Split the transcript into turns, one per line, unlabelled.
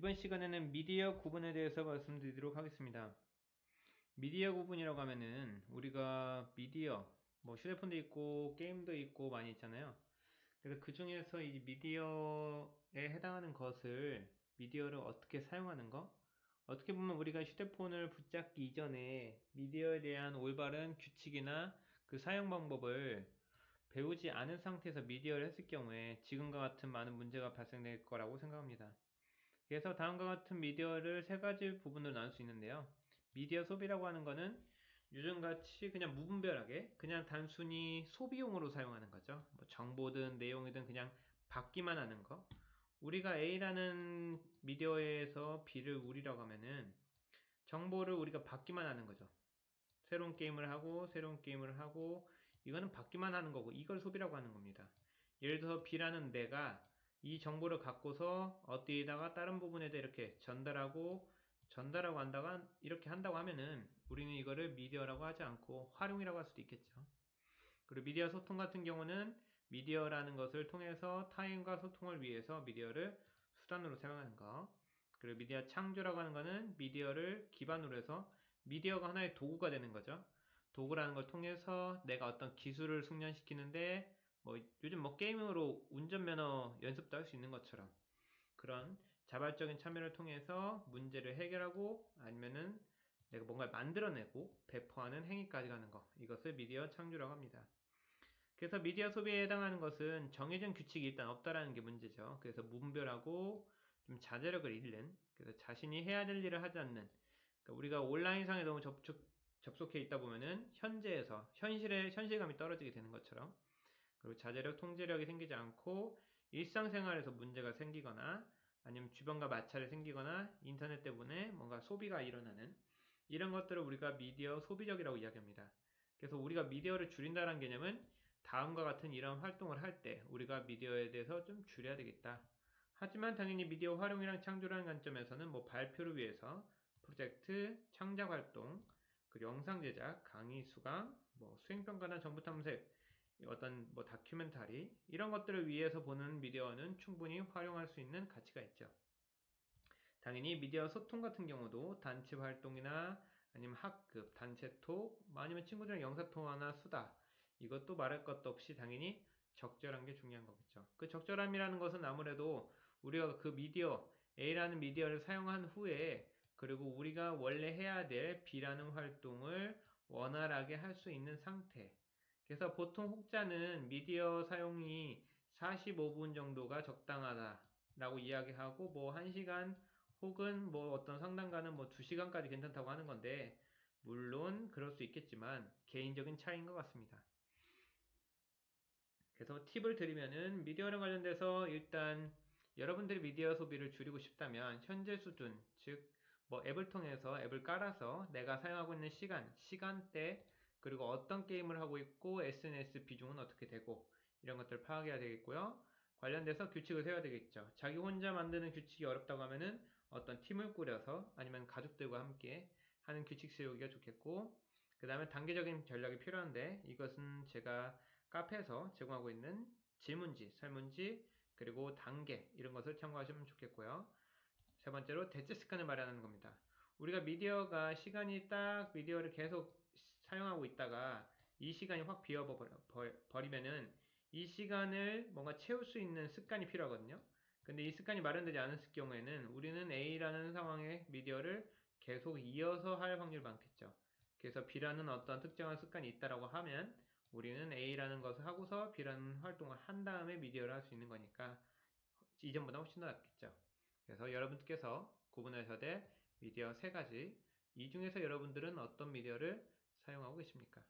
이번 시간에는 미디어 구분에 대해서 말씀드리도록 하겠습니다. 미디어 구분이라고 하면은 우리가 미디어, 뭐 휴대폰도 있고 게임도 있고 많이 있잖아요. 그래서 그 중에서 이 미디어에 해당하는 것을 미디어를 어떻게 사용하는 거? 어떻게 보면 우리가 휴대폰을 붙잡기 이전에 미디어에 대한 올바른 규칙이나 그 사용 방법을 배우지 않은 상태에서 미디어를 했을 경우에 지금과 같은 많은 문제가 발생될 거라고 생각합니다. 그래서 다음과 같은 미디어를 세 가지 부분으로 나눌 수 있는데요. 미디어 소비라고 하는 것은 요즘같이 그냥 무분별하게 그냥 단순히 소비용으로 사용하는 거죠. 뭐 정보든 내용이든 그냥 받기만 하는 거. 우리가 A라는 미디어에서 B를 우리라고 하면은 정보를 우리가 받기만 하는 거죠. 새로운 게임을 하고 새로운 게임을 하고 이거는 받기만 하는 거고 이걸 소비라고 하는 겁니다. 예를 들어서 B라는 내가 이 정보를 갖고서 어디에다가 다른 부분에다 이렇게 전달하고 전달하고 한다가 이렇게 한다고 하면은 우리는 이거를 미디어라고 하지 않고 활용이라고 할 수도 있겠죠. 그리고 미디어 소통 같은 경우는 미디어라는 것을 통해서 타인과 소통을 위해서 미디어를 수단으로 사용하는 거. 그리고 미디어 창조라고 하는 것은 미디어를 기반으로 해서 미디어가 하나의 도구가 되는 거죠. 도구라는 걸 통해서 내가 어떤 기술을 숙련시키는데 뭐 요즘 뭐 게임으로 운전면허 연습도 할 수 있는 것처럼 그런 자발적인 참여를 통해서 문제를 해결하고 아니면은 내가 뭔가를 만들어내고 배포하는 행위까지 가는 것 이것을 미디어 창조라고 합니다. 그래서 미디어 소비에 해당하는 것은 정해진 규칙이 일단 없다라는 게 문제죠. 그래서 무분별하고 좀 자제력을 잃는 그래서 자신이 해야 될 일을 하지 않는 그러니까 우리가 온라인상에 너무 접촉, 접속해 있다 보면은 현재에서 현실의 현실감이 떨어지게 되는 것처럼 그리고 자제력, 통제력이 생기지 않고 일상생활에서 문제가 생기거나 아니면 주변과 마찰이 생기거나 인터넷 때문에 뭔가 소비가 일어나는 이런 것들을 우리가 미디어 소비적이라고 이야기합니다. 그래서 우리가 미디어를 줄인다는 개념은 다음과 같은 이런 활동을 할 때 우리가 미디어에 대해서 좀 줄여야 되겠다. 하지만 당연히 미디어 활용이랑 창조라는 관점에서는 뭐 발표를 위해서 프로젝트, 창작 활동, 그 영상 제작, 강의 수강, 뭐 수행평가나 정보 탐색 어떤 뭐 다큐멘터리 이런 것들을 위해서 보는 미디어는 충분히 활용할 수 있는 가치가 있죠. 당연히 미디어 소통 같은 경우도 단체 활동이나 아니면 학급, 단체톡, 아니면 친구들이랑 영상통화나 수다 이것도 말할 것도 없이 당연히 적절한 게 중요한 거겠죠. 그 적절함이라는 것은 아무래도 우리가 그 미디어 A라는 미디어를 사용한 후에 그리고 우리가 원래 해야 될 B라는 활동을 원활하게 할 수 있는 상태 그래서 보통 혹자는 미디어 사용이 45분 정도가 적당하다라고 이야기하고 뭐 1시간 혹은 뭐 어떤 상담가는 뭐 2시간까지 괜찮다고 하는 건데 물론 그럴 수 있겠지만 개인적인 차이인 것 같습니다. 그래서 팁을 드리면은 미디어랑 관련돼서 일단 여러분들이 미디어 소비를 줄이고 싶다면 현재 수준 즉 뭐 앱을 통해서 앱을 깔아서 내가 사용하고 있는 시간, 시간대 그리고 어떤 게임을 하고 있고 SNS 비중은 어떻게 되고 이런 것들을 파악해야 되겠고요. 관련돼서 규칙을 세워야 되겠죠. 자기 혼자 만드는 규칙이 어렵다고 하면은 어떤 팀을 꾸려서 아니면 가족들과 함께 하는 규칙 세우기가 좋겠고 그 다음에 단계적인 전략이 필요한데 이것은 제가 카페에서 제공하고 있는 질문지, 설문지 그리고 단계 이런 것을 참고하시면 좋겠고요. 세 번째로 대체 습관을 마련하는 겁니다. 우리가 미디어가 시간이 딱 미디어를 계속 사용하고 있다가 이 시간이 확 비어버리면은 이 시간을 뭔가 채울 수 있는 습관이 필요하거든요. 근데 이 습관이 마련되지 않았을 경우에는 우리는 A라는 상황의 미디어를 계속 이어서 할 확률이 많겠죠. 그래서 B라는 어떤 특정한 습관이 있다라고 하면 우리는 A라는 것을 하고서 B라는 활동을 한 다음에 미디어를 할 수 있는 거니까 이전보다 훨씬 더 낫겠죠. 그래서 여러분께서 구분하셔야 될 미디어 세 가지 이 중에서 여러분들은 어떤 미디어를 사용하고 계십니까?